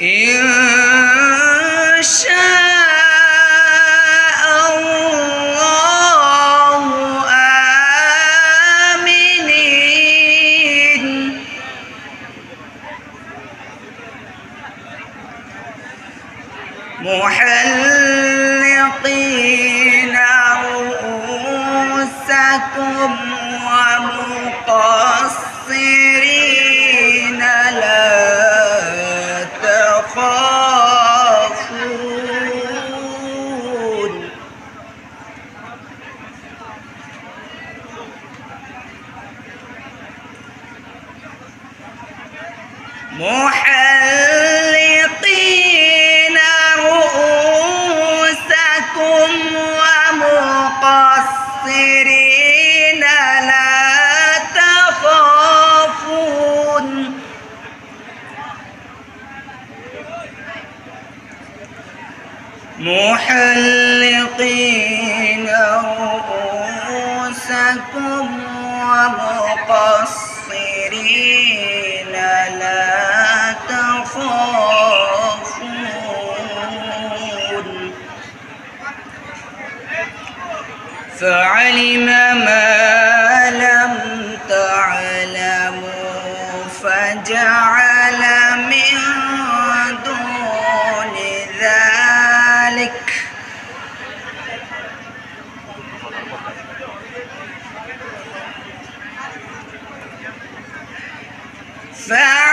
إن محلقين رؤوسكم ومقصرين لا تخافون فعلم فعل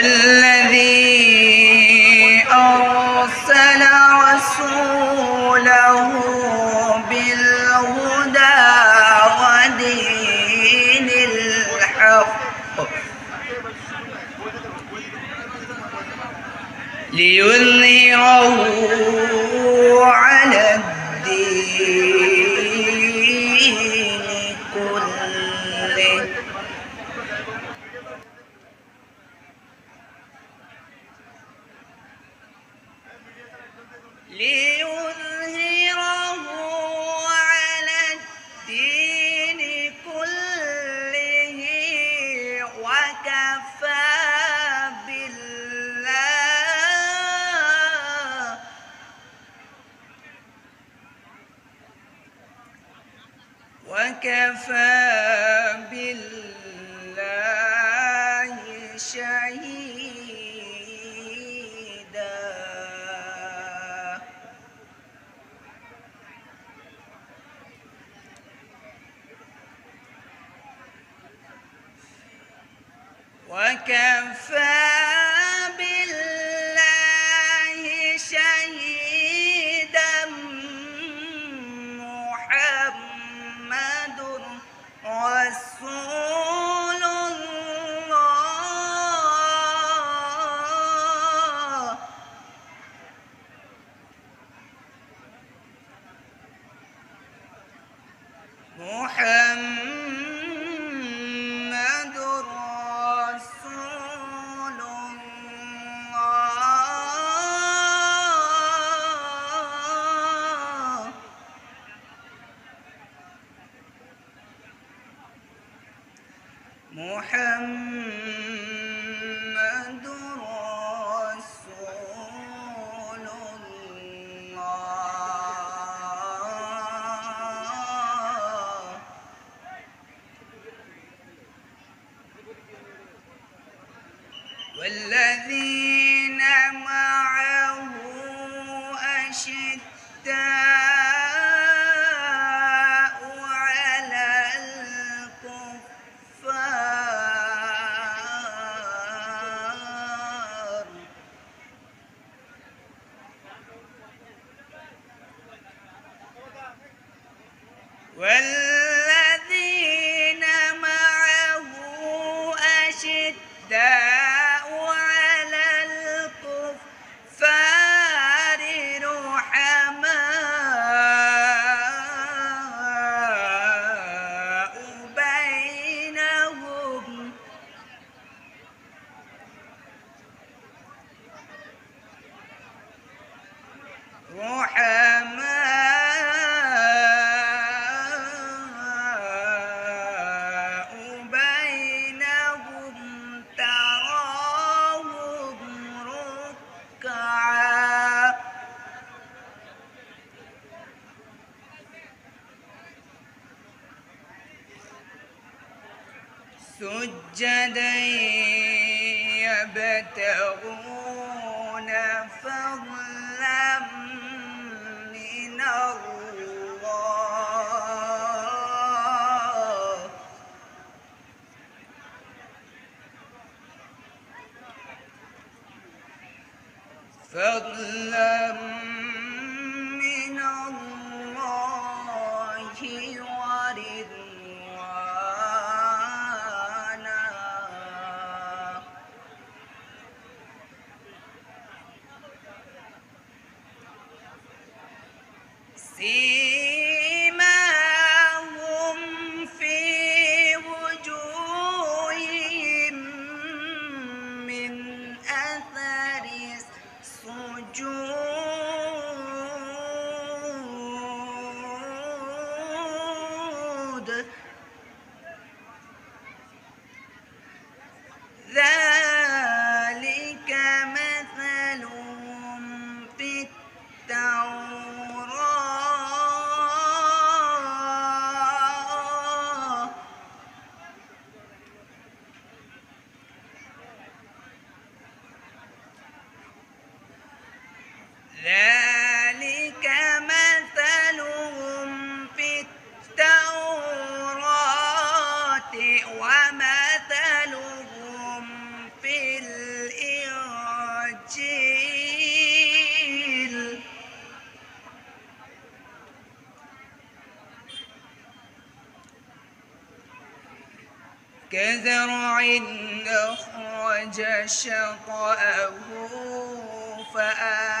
الذي أرسل رسوله بالهدى ودين الحق ليظهره وكفى بالله شهيدا وال سجدا يبتغون موجود كزرع أخرج شطأه فآل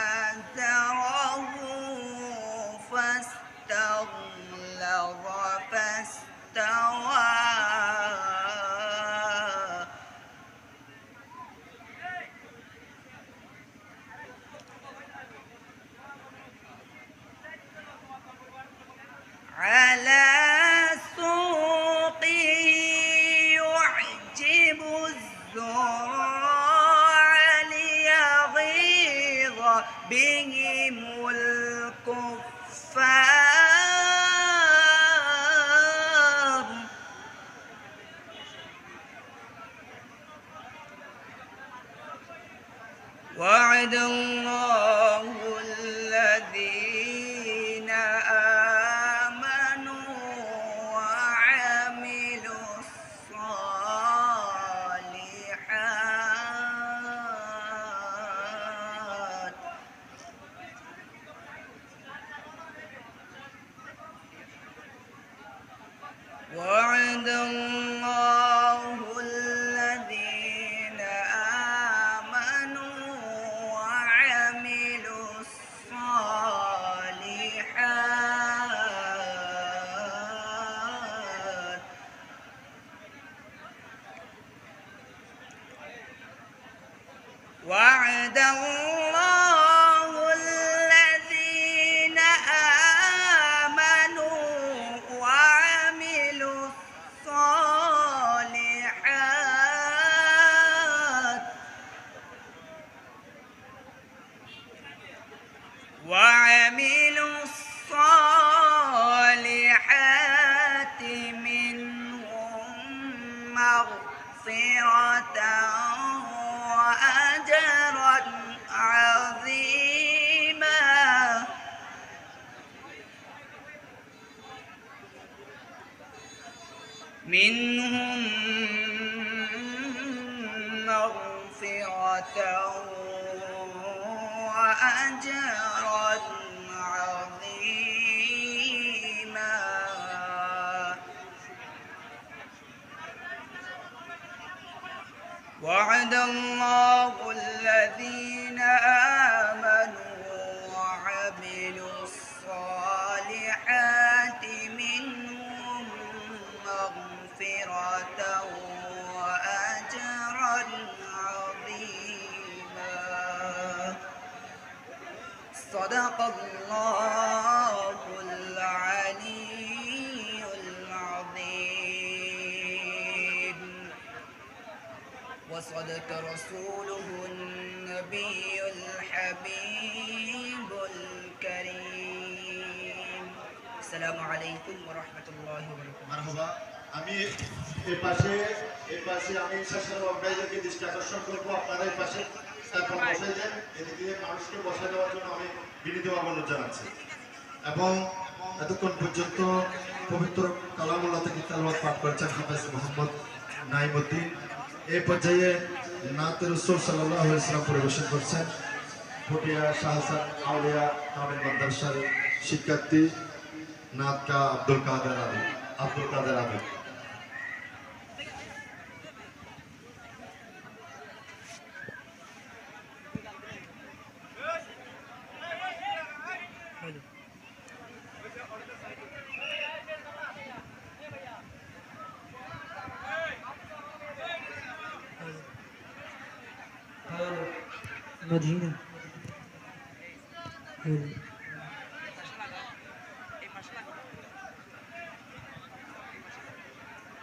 وعد الله وعد الله الذين آمنوا আসসালামু আলাইকুম ওয়া রাহমাতুল্লাহি ওয়া বারাকাতুহু। মারহাবা, আমি এই পাশে এই পাশে আমি শাসন অগ্রাইদেরকে দৃষ্টি আকর্ষণ করব, আপনারা এই পাশে তারপর বসে যান। এদিকে মানুষকে বসে দেওয়ার জন্য আমি বিনীত অনুরোধ জানাচ্ছি। এবং এতক্ষণ পর্যন্ত পবিত্র কালামুল্লাহ থেকে তালবাদ পাঠ করেছেন হাফেজ মোহাম্মদ নাইমুদ্দিন এই পর্যায়ে নাতে রসুল সাল্লাহ ইসলাম পরিবেশন করছেন। ভুটিয়া শাহসান আউলিয়া কামিল মাদ্রাসার শিক্ষার্থী নাতকা আব্দুল কাদের আলী আব্দুল কাদের আলী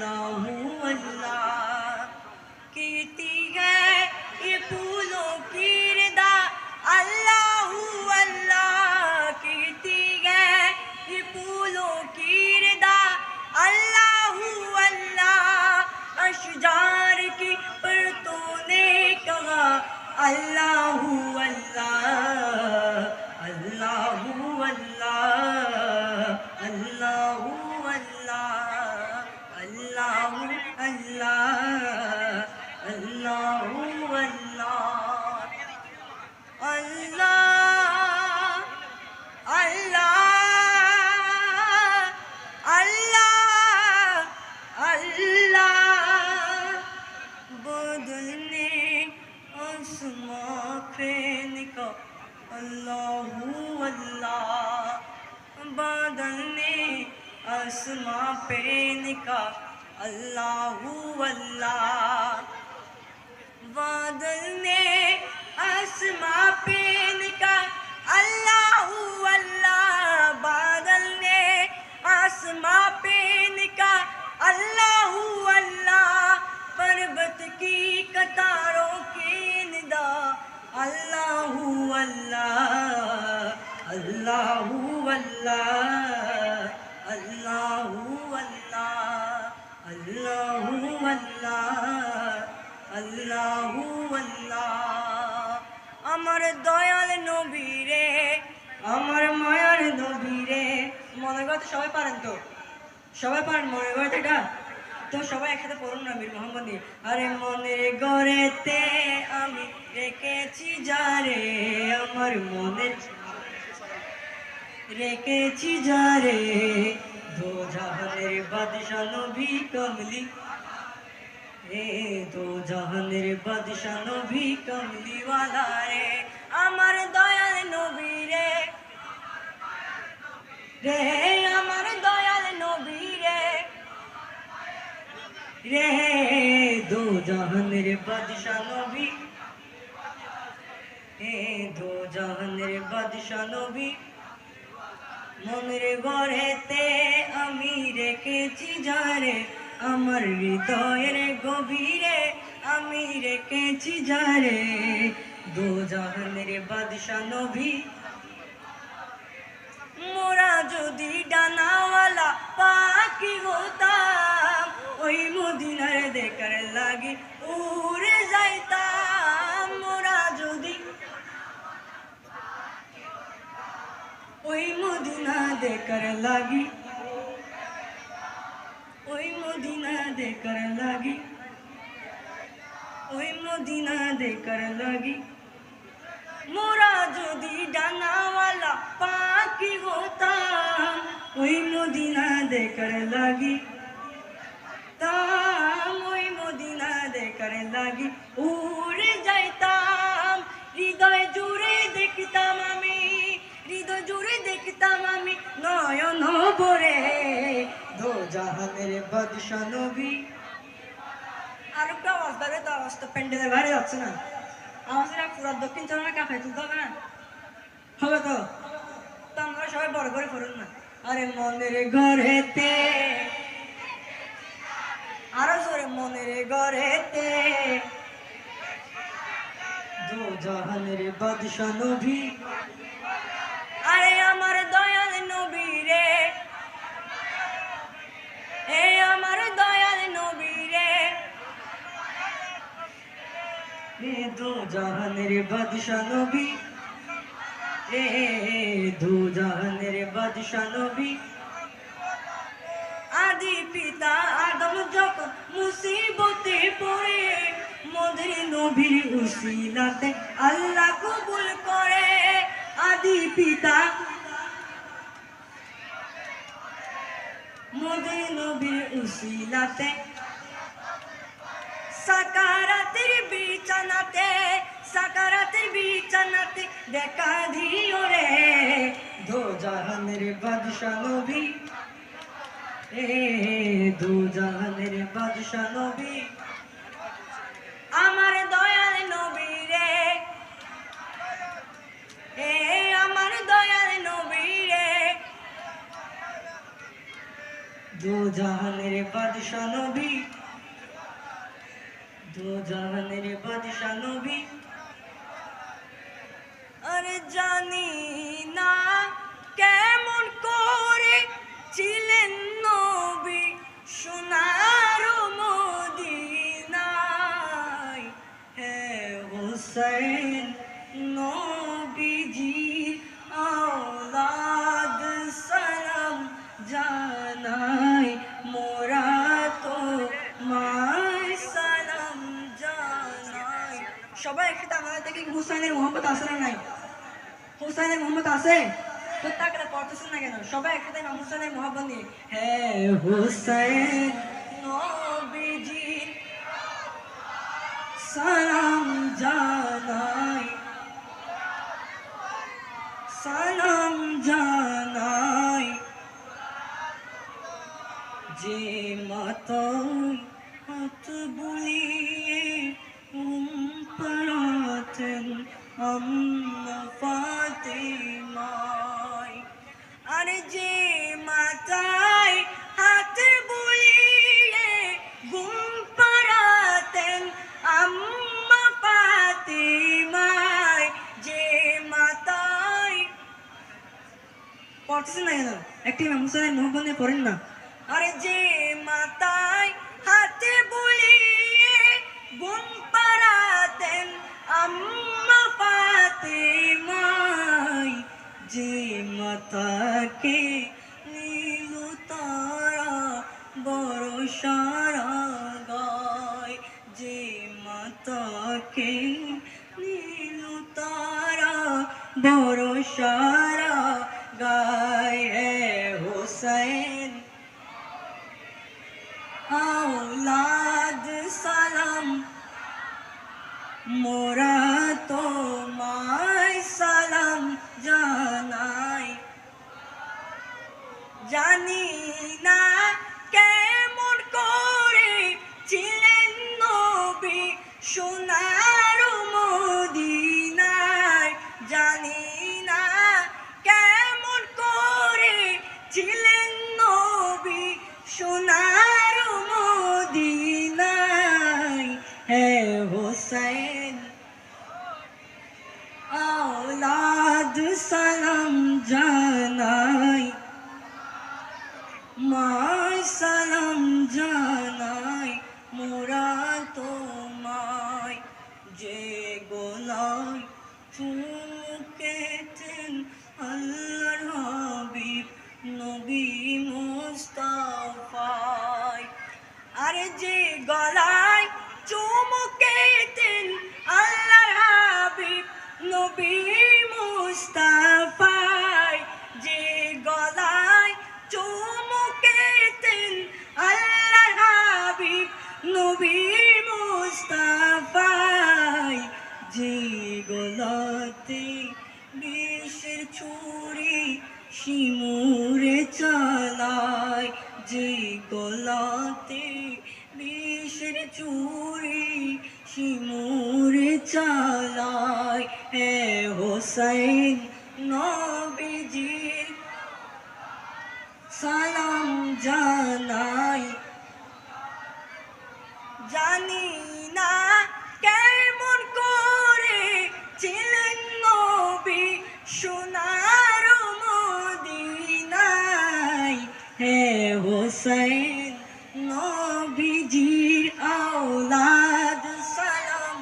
老母 اللہ اللہ۔ بادل نے آسماں پہ نکال اللہ اللہ۔ بادل نے آسماں پہ نکال اللہ اللہ۔ پربت کی کتاروں کی ندا۔ اللہ اللہ۔ اللہ اللہ۔ আল্লাহ আমার দয়াল নবী রে আমার মায়ার নবী রে মনে করতে সবাই পারেন তো? সবাই পারেন মনে করতে এটা তো সবাই একসাথে পড়ুন না বীর মোহাম্মদ। আরে মনের গড়েতে আমি রেখেছি যারে আমার মনের রেখেছি যারে দো জাহানের বাদশা নবী কমলি এ তো জাহানের বাদশা নবী কমলিওয়ালা রে, আমার দয়াল নবী রে। রে, আমার দয়াল নবী রে। রে দো জাহানের বাদশা নবী। এ দো জাহানের বাদশা নবী। মনের গড়েতে আমি রেখেছি যারে আমার হৃদয়ের গভীরে আমি রেখেছি যারে দো জাহানের বাদশা নবী, মোরা যদি ডানাওয়ালা পাখি হতাম, ওই মদিনার দেখার লাগি উড়ে যাইতাম। মোরা যদি ওই মদিনা দেখার লাগি মদিনা দেখার লাগি। ওই মদিনা দেখার লাগি। মোরা যদি ডানাওয়ালা পাখি হতাম, ওই মদিনা দেখার লাগি। তাম, ওই মদিনা দেখার লাগি। উড়ে যাইতাম, হৃদয় জুড়ে দেখতাম আমি, হৃদয় জুড়ে দেখতাম আমি নয়ন ভরে। দো জাহানের বাদশা নবী। আর একটু আওয়াজ বাইরে তো আওয়াজ তো প্যান্ডেলের বাইরে যাচ্ছে না। আমাদের পুরো দক্ষিণ চরণে কাফে তুলতে হবে না। হবে তো? তো আমরা সবাই বড় করে করুন না। আরে মনের ঘরেতে আরও জোরে মনের ঘরেতে দু জাহানের বাদশা নবী। আরে আমার এ আমার দয়াল নবী রে এ দু জাহানের বাদশা নবী। এ দু জাহানের বাদশা নবী। আদি পিতা আদম যখন মুসিবতে পড়ে, মদের নবীর উসিলাতে আল্লাহ কবুল করে। আদি পিতা মদের নবীর উসিলাতে সাকারাতের বিছানাতে সাকারাতের বিছানাতে দেখা দিও রে। দো জাহানের বাদশা নবী। এ দু জাহানের বাদশা নবী। দু জাহানের বাদশা নবী। দু জাহানের বাদশা নবী। আরে জানি না কেমন করে ছিলেন নবী সোনার মদিনায়। হে হোসেন আছে তো তাকে পড়তেছেন না কেন? সবাই একসাথে হুসাইনের মোহাম্মদ নিয়ে হ্যাঁ হুসাইন নবীজি সালাম জানাই। সালাম জানাই। যে মাতায় হাত বুলিয়ে ঘুম পাড়াতেন আম্মা পড়তেছেন না কেন একটি মুসাদের মোহবনে পড়েন না আরে যে মাতায় হাতে বুলিয়ে গুম পারাতেন আম্মা মাই যে মাতাকে মোরা গোলায় চুমুকেছেন আল্লাহর হাবিব নবী মুস্তাফায় আরে যে গলায় যে গলাতে বিষের ছুরি শিমুরে চালায়, যে গলাতে বিষের চুরি শিমুরে চালায়, হে হোসাইন নবীজির সালাম জানাই, জানি হোসেন নবীজির আওলাদ সালাম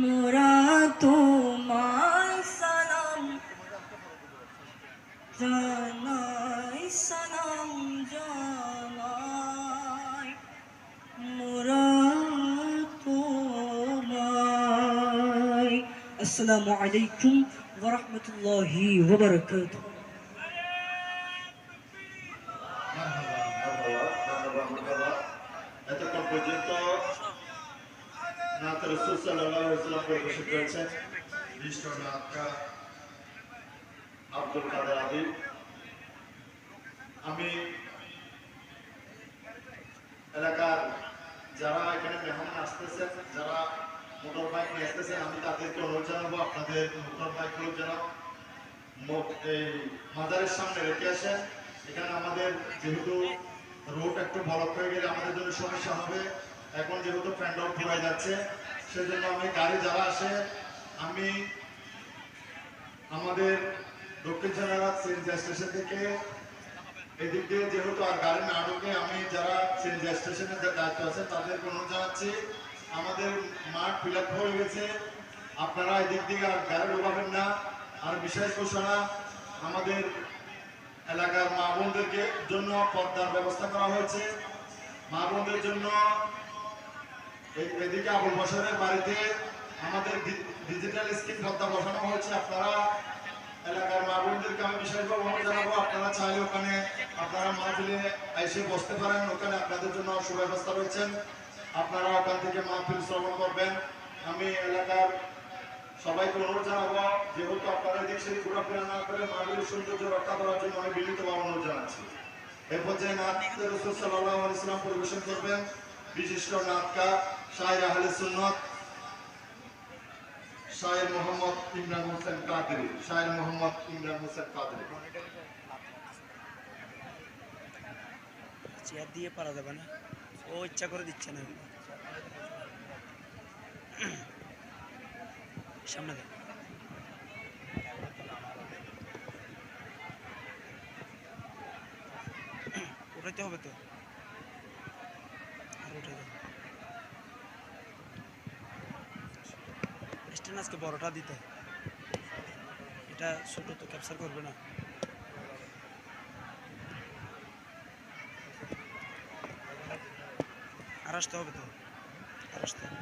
মোরা তোমার সালাম জানাই সালাম জানাই মোরা তোমায় আসসালামু আলাইকুম ওয়া রাহমাতুল্লাহি ওয়া বারাকাতুহু পর্যন্ত নাথ রসুল সাল্লাহ ইসলাম পরিবেশন করেছেন বিশিষ্ট নাথকার আব্দুল কাদের আদিব আমি এলাকার যারা এখানে মেহমান আসতেছেন, যারা মোটর বাইক নিয়ে আসতেছেন, আমি তাদেরকে অনুরোধ জানাব, আপনাদের মোটর বাইকগুলো যেন এই সামনে রেখে আসেন। এখানে আমাদের যেহেতু রোড একটু বলক হয়ে গেলে আমাদের জন্য সমস্যা হবে। এখন যেহেতু প্যান্ডল পুরাই যাচ্ছে, সেজন্য আমি গাড়ি যারা আসে, আমি আমাদের দক্ষিণ জেলার সিএনজি স্টেশন থেকে এদিক দিয়ে যেহেতু আর গাড়ি না ঢুকে আমি যারা সিএনজি স্টেশনের যে দায়িত্ব আছে তাদেরকে অনুরোধ জানাচ্ছি, আমাদের মাঠ ফিল হয়ে গেছে। আপনারা এদিক দিকে আর গাড়ি ঢোকাবেন না। আর বিশেষ ঘোষণা, আমাদের এলাকার মা বোনদেরকে জন্য পর্দার ব্যবস্থা করা হয়েছে। মা বোনদের জন্য এদিকে আবুল বসরের বাড়িতে আমাদের ডিজিটাল স্ক্রিন পর্দা বসানো হয়েছে। আপনারা এলাকার মা বোনদেরকে আমি বিশেষভাবে অনুরোধ জানাব। আপনারা চাইলে ওখানে আপনারা মাহফিলে এসে বসতে পারেন। ওখানে আপনাদের জন্য সুব্যবস্থা রয়েছেন আপনারা ওখান থেকে মাহফিল শ্রবণ করবেন। আমি এলাকার সবাইকে অনুরোধ জানাব, যেহেতু আপনারা সেদিক ঘোরাফেরা না করে মাহফিলের সৌন্দর্য রক্ষা করার জন্য আমি বিনীতভাবে অনুরোধ জানাচ্ছি। এ পর্যায়ে নাথ রসুল সাল্লাহ ইসলাম পরিবেশন করবেন। বিশিষ্ট নাটকা শাহের আহলে সুন্নত শাহের মোহাম্মদ ইমরান হোসেন কাদরি। শাহের মোহাম্মদ ইমরান হোসেন কাদরি। চেয়ার দিয়ে পারা যাবে না। ও ইচ্ছা করে দিচ্ছে না। সামনে দেখ উঠাইতে হবে তো? আর উঠে যাবে স্ট্যান্ড আজকে বড়টা দিতে। এটা ছোট তো ক্যাপচার করবে না। আর আসতে হবে তো? আর আসতে হবে।